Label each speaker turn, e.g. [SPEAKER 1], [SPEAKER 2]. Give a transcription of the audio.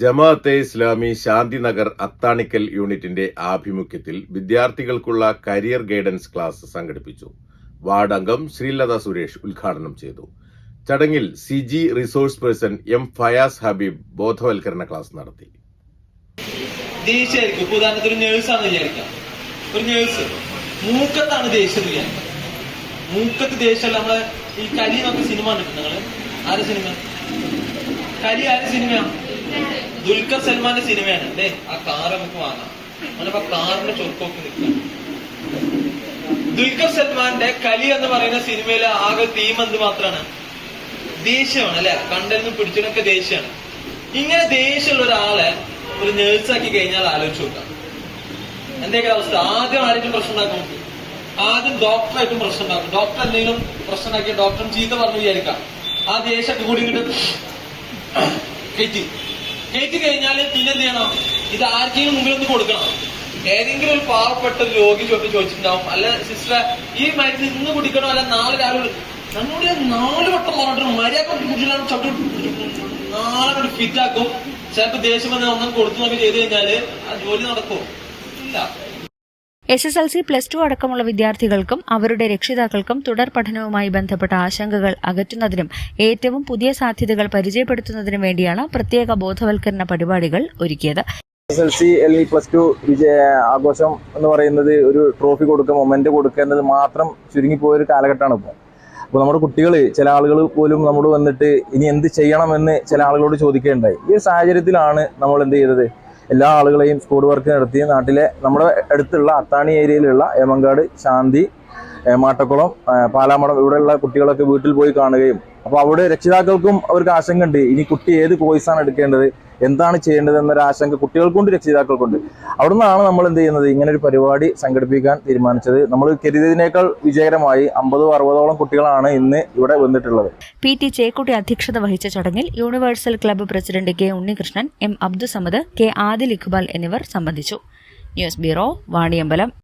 [SPEAKER 1] Jamaat-e Islami Shantinagar Athanikkal യൂണിറ്റിന്റെ ആഭിമുഖ്യത്തിൽ വിദ്യാർത്ഥികൾക്കുള്ള കരിയർ ഗൈഡൻസ് ക്ലാസ് സംഘടിപ്പിച്ചു. വാർഡ് അംഗം ശ്രീലത സുരേഷ് ഉദ്ഘാടനം ചെയ്തു. ചടങ്ങിൽ C G resource person M Fayas Habeeb ബോധവൽക്കരണ ക്ലാസ് നടത്തി.
[SPEAKER 2] ഉദാഹരണത്തിന് ഈ സിനിമ ആരെ സിനിമ കലി ആരുടെ സിനിമയാണ് ദുൽഖർ സൽമാന്റെ സിനിമയാണ് അല്ലേ? ആ കാർ നമുക്ക് വാങ്ങാം. നമ്മളിപ്പോ കാറിന്റെ ചൊറുക്കൊക്കെ നിൽക്കാം ദുൽഖർ സൽമാന്റെ കലി എന്ന് പറയുന്ന സിനിമയിലെ ആകെ തീം എന്ത് മാത്രമാണ് ദേഷ്യമാണ് അല്ലെ? കണ്ടെന്ന് പിടിച്ചതിനൊക്കെ ദേഷ്യമാണ്. ഇങ്ങനെ ദേഷ്യമുള്ള ഒരാളെ ഒരു നേഴ്സാക്കി കഴിഞ്ഞാൽ ആലോചിച്ച് നോക്കാം. എന്തൊക്കെ അവസ്ഥ? ആദ്യം ആരെങ്കിലും പ്രശ്നം ഉണ്ടാക്കും ആദ്യം ഡോക്ടറായിട്ടും പ്രശ്നം ഉണ്ടാക്കും. ഡോക്ടർ എന്തെങ്കിലും പ്രശ്നം ഉണ്ടാക്കിയ ഡോക്ടറും ചീത്ത പറഞ്ഞു വിചാരിക്കാം. ആ ദേഷ്യമൊക്കെ കൂടി ഇങ്ങോട്ട് കയറ്റി. കയറ്റി കഴിഞ്ഞാൽ പിന്നെ എന്ത് ചെയ്യണം? ഇത് ആർക്കെങ്കിലും മുമ്പിൽ ഒന്ന് കൊടുക്കണം. ഏതെങ്കിലും ഒരു പാവപ്പെട്ട രോഗി ചോട്ട് ചോദിച്ചിട്ടുണ്ടാവും. അല്ല സിസ്റ്റർ ഈ മരുന്ന് ഇന്ന് കുടിക്കണോ? അല്ല നാളെ രാവിലെ നമ്മുടെ നാല് വട്ടം പറഞ്ഞിട്ട് മര്യാദ കുടിച്ചിട്ടാണ് ചവിട്ടി നാളെ കൂടി ഫിറ്റ് ചിലപ്പോ ദേഷ്യം വന്ന് ഒന്നും കൊടുത്തു നോക്കി ചെയ്ത് കഴിഞ്ഞാൽ ആ ജോലി നടക്കുമോ ഇല്ല.
[SPEAKER 3] S S L C plus two അടക്കമുള്ള വിദ്യാർത്ഥികൾക്കും അവരുടെ രക്ഷിതാക്കൾക്കും തുടർ പഠനവുമായി ബന്ധപ്പെട്ട ആശങ്കകൾ അകറ്റുന്നതിനും ഏറ്റവും പുതിയ സാധ്യതകൾ പരിചയപ്പെടുത്തുന്നതിനും വേണ്ടിയാണ് പ്രത്യേക ബോധവൽക്കരണ പരിപാടികൾ ഒരുക്കിയത്.
[SPEAKER 4] എസ് എൽ സി അല്ലെങ്കിൽ പ്ലസ് ടു വിജയ ആഘോഷം എന്ന് പറയുന്നത് ഒരു ട്രോഫി കൊടുക്കുക മൊമെന്റ് കൊടുക്കുക എന്നത് മാത്രം ചുരുങ്ങിപ്പോയ ഒരു കാലഘട്ടമാണ് ഇപ്പോൾ. അപ്പോൾ നമ്മുടെ കുട്ടികൾ ചില ആളുകൾ പോലും നമ്മോട് വന്നിട്ട് ഇനി എന്ത് ചെയ്യണമെന്ന് ചില ആളുകളോട് ചോദിക്കുകയുണ്ടായി ഈ സാഹചര്യത്തിലാണ് നമ്മൾ എന്ത് ചെയ്തത്? എല്ലാ ആളുകളെയും സ്കൂഡ് വർക്ക് നടത്തി നാട്ടിലെ നമ്മുടെ അടുത്തുള്ള അത്താണി ഏരിയയിലുള്ള ഏമങ്കാട് ശാന്തി മാട്ടക്കുളം പാലാമടം ഇവിടെയുള്ള കുട്ടികളൊക്കെ വീട്ടിൽ പോയി കാണുകയും അപ്പോൾ അവിടെ രക്ഷിതാക്കൾക്കും അവർക്ക് ആശങ്ക ഉണ്ട് ഇനി കുട്ടി ഏത് കോഴ്സാണ് എടുക്കേണ്ടത്? എന്താണ് ചെയ്യേണ്ടത് എന്നൊരു ആശങ്ക കുട്ടികൾക്കുണ്ട് രക്ഷിതാക്കൾക്കുണ്ട്. അവിടെ നിന്നാണ് നമ്മൾ എന്ത് ചെയ്യുന്നത്? ഇങ്ങനെ ഒരു പരിപാടി സംഘടിപ്പിക്കാൻ തീരുമാനിച്ചത്. നമ്മൾ കരുതിയതിനേക്കാൾ വിജയകരമായി അമ്പതോ അറുപതോളം കുട്ടികളാണ് ഇന്ന് ഇവിടെ വന്നിട്ടുള്ളത്.
[SPEAKER 3] പി. ടി. ചേക്കുട്ടി അധ്യക്ഷത വഹിച്ച ചടങ്ങിൽ universal club president K Unnikrishnan M Abdussamad K Adil Iqbal എന്നിവർ സംബന്ധിച്ചു. News bureau Vaniyambalam.